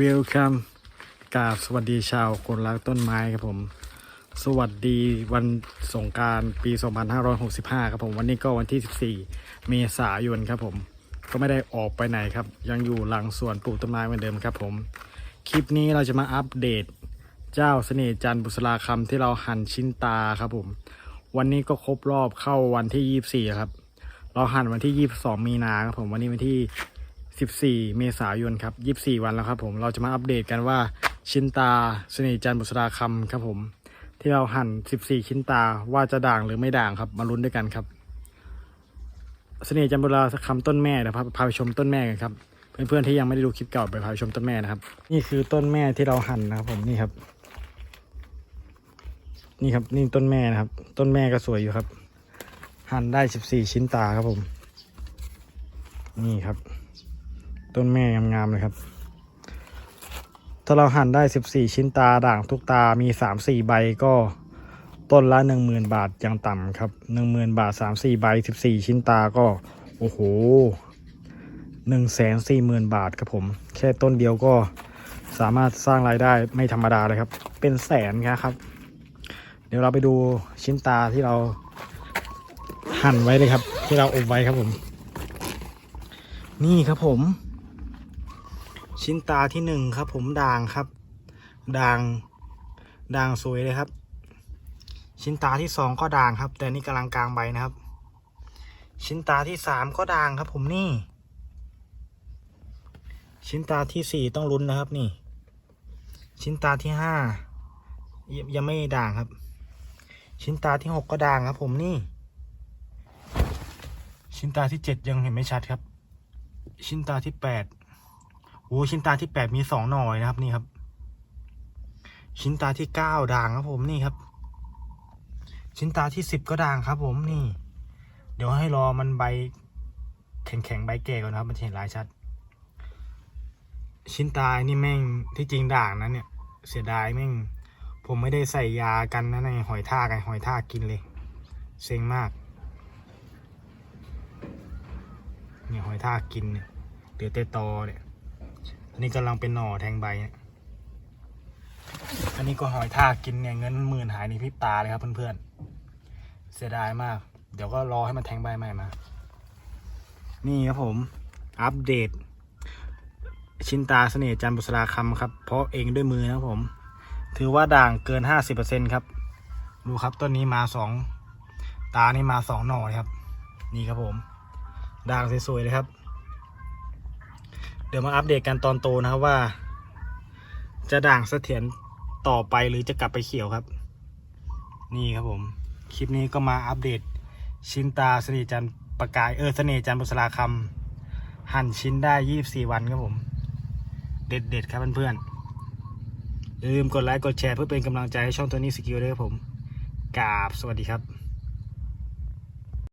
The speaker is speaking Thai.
Welcome กาบสวัสดีชาวคนรักต้นไม้ครับผม สวัสดีวันสงการปี 2565 ครับผม วันนี้ก็วันที่ 14 เมษายนครับผม ก็ไม่ได้ออกไปไหนครับ ยังอยู่หลังสวนปลูกต้นไม้เหมือนเดิมครับผม คลิปนี้เราจะมาอัปเดต เจ้าเสน่ห์จันบุษราคำที่เราหั่นชิ้นตาครับผม วันนี้ก็ครบรอบเข้าวันที่ 24 ครับ เราหั่นวันที่ 22 มีนาครับผม วันนี้วันที่ 14 เมษายนครับ 24 วันแล้วครับผม เราจะมาอัปเดตกันว่าชิ้นตาเสน่ห์จันทร์บุษราคำครับผม ที่เราหั่น 14 ชิ้นตาว่าจะด่างหรือไม่ด่างครับ มาลุ้นด้วยกันครับเสน่ห์จันทร์บุษราคำต้นแม่นะครับพาไปชมต้นแม่กันครับ เพื่อนๆที่ยังไม่ได้ดูคลิปเก่าไปพาไปชมต้นแม่นะครับ นี่คือต้นแม่ที่เราหั่นนะครับผมนี่ครับ นี่ครับนี่ต้นแม่นะครับ ต้นแม่ก็สวยอยู่ครับ หั่นได้ 14 ชิ้นตาครับผม นี่ครับ ต้นแม่งามๆเลยครับ ถ้าเราหั่นได้ 14 ชิ้นตาด่างทุกตามี 3-4 ใบก็ต้นละ 10,000 บาทอย่างต่ำครับ 10,000 บาท 3-4 ใบ 14 ชิ้นตาก็ โอ้โห140,000 บาทครับผม แค่ต้นเดียวก็สามารถสร้างรายได้ไม่ธรรมดาเลยครับ เป็นแสนครับ เดี๋ยวเราไปดูชิ้นตาที่เราหั่นไว้เลยครับ ที่เราอบไว้ครับผม นี่ครับผม ชิ้นตาที่หนึ่งครับ ผมด่างครับ ด่างด่างสวยเลยครับ ชิ้นตาที่สองก็ด่างครับ แต่นี่กำลังกลางใบนะครับ ชิ้นตาที่สามก็ด่างครับ ผมนี่ ชิ้นตาที่สี่ต้องลุ้นนะครับนี่ ชิ้นตาที่ห้ายังไม่ด่างครับ ชิ้นตาที่หกก็ด่างครับ ผมนี่ ชิ้นตาที่เจ็ดยังเห็นไม่ชัดครับ ชิ้นตาที่แปด อ้ชิ้นตาที่แปดมีสองหน่อยนะครับนี่ครับ ชิ้นตาที่เก้าด่างครับผมนี่ครับ ชิ้นตาที่สิบก็ด่างครับ ผมนี่ เดี๋ยวให้รอมันใบแข็งๆใบแก่ก่อนนะครับ มันเห็นลายชัด ชิ้นตานี่แม่งที่จริงด่างนะเนี่ย เสียดายแม่ง ผมไม่ได้ใส่ยากันนะในหอยทากไงหอยทากกินเลยเซ็งมากเนี่ยหอยทากกินเนี่ยเดือดเตตอเนี่ย อันนี้กำลังเป็นหน่อแทงใบเนี่ยอันนี้ก็หอยทากกินเนี่ยเงินหมื่นหายในพริบตาเลยครับเพื่อนๆ เสียดายมาก เดี๋ยวก็รอให้มันแทงใบใหม่มา นี่ครับผม อัปเดต ชินตาเสน่ห์จันบุษราคำครับ เพราะเองด้วยมือนะครับผม ถือว่าด่างเกินห้าสิบเปอร์เซ็นครับ ดูครับต้นนี้มาสองตานี่มาสองหน่อครับ นี่ครับผม ด่างสวยๆเลยครับ ดี๋ยวมาอัปเดตกันตอนโตนะครับว่า จะด่างเสถียรต่อไปหรือจะกลับไปเขียวครับ นี่ครับผม คลิปนี้ก็มาอัปเดต ชิ้นตาเสน่จันประกายเออเสน่จันบุษราคำหั่นชิ้นได้ยี่บสี่วันครับผม เด็ดเด็ดครับเพื่อนๆอย่าลืมกดไลค์กดแชร์เพื่อเป็นกำลังใจให้ช่องตัวนี้สกิลด้วยครับผมกราบสวัสดีครับ